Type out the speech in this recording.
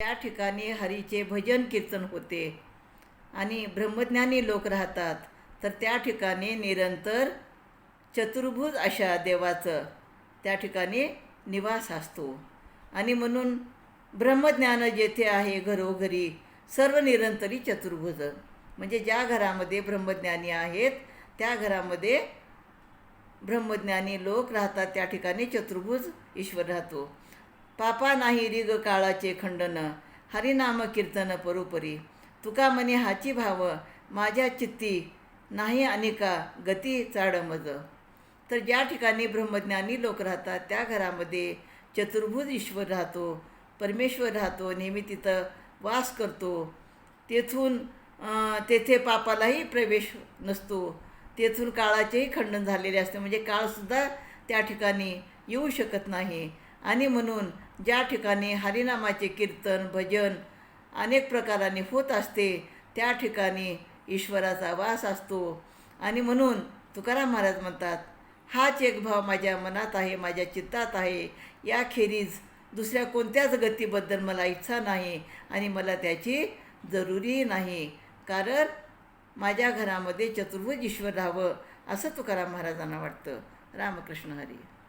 त्या ठिकाणी हरीचे भजन कीर्तन होते. आणि ब्रह्मज्ञानी लोक राहतात. तर त्या ठिकाणी निरंतर चतुर्भुज अशा देवाचं त्या ठिकाणी निवास असतो. आणि म्हणून ब्रह्मज्ञान जेथे आहे घरोघरी सर्व निरंतरी चतुर्भुज. म्हणजे ज्या घरामध्ये ब्रह्मज्ञानी आहेत त्या घरामध्ये ब्रह्मज्ञानी लोक राहतात त्या ठिकाणी चतुर्भुज ईश्वर राहतो. पापा नाही रिग काळाचे खंडन हरिनाम कीर्तन परोपरी. तुका म्हणे हाची भाव माझ्या चित्ती नाही अनेका गती चाडमज. तर ज्या ठिकाणी ब्रह्मज्ञानी लोक राहतात त्या घरामध्ये चतुर्भुज ईश्वर राहतो परमेश्वर राहतो नेहमी तिथं वास करतो. तेथून तेथे पापालाही प्रवेश नसतो. तेथून काळाचेही खंडन झालेले असते. म्हणजे काळसुद्धा त्या ठिकाणी येऊ शकत नाही. आणि म्हणून ज्या ठिकाणी हरिनामाचे कीर्तन भजन अनेक प्रकाराने होत असते त्या ठिकाणी ईश्वराचा वास असतो. आणि म्हणून तुकाराम महाराज म्हणतात हाच एक भाव माझ्या मनात आहे माझ्या चित्तात आहे. याखेरीज दुसऱ्या कोणत्याच गतीबद्दल मला इच्छा नाही आणि मला त्याची जरुरी नाही. कारण माझ्या घरामध्ये चतुर्भुज ईश्वर राहावं असं तुकाराम महाराजांना वाटतं. रामकृष्ण हरी.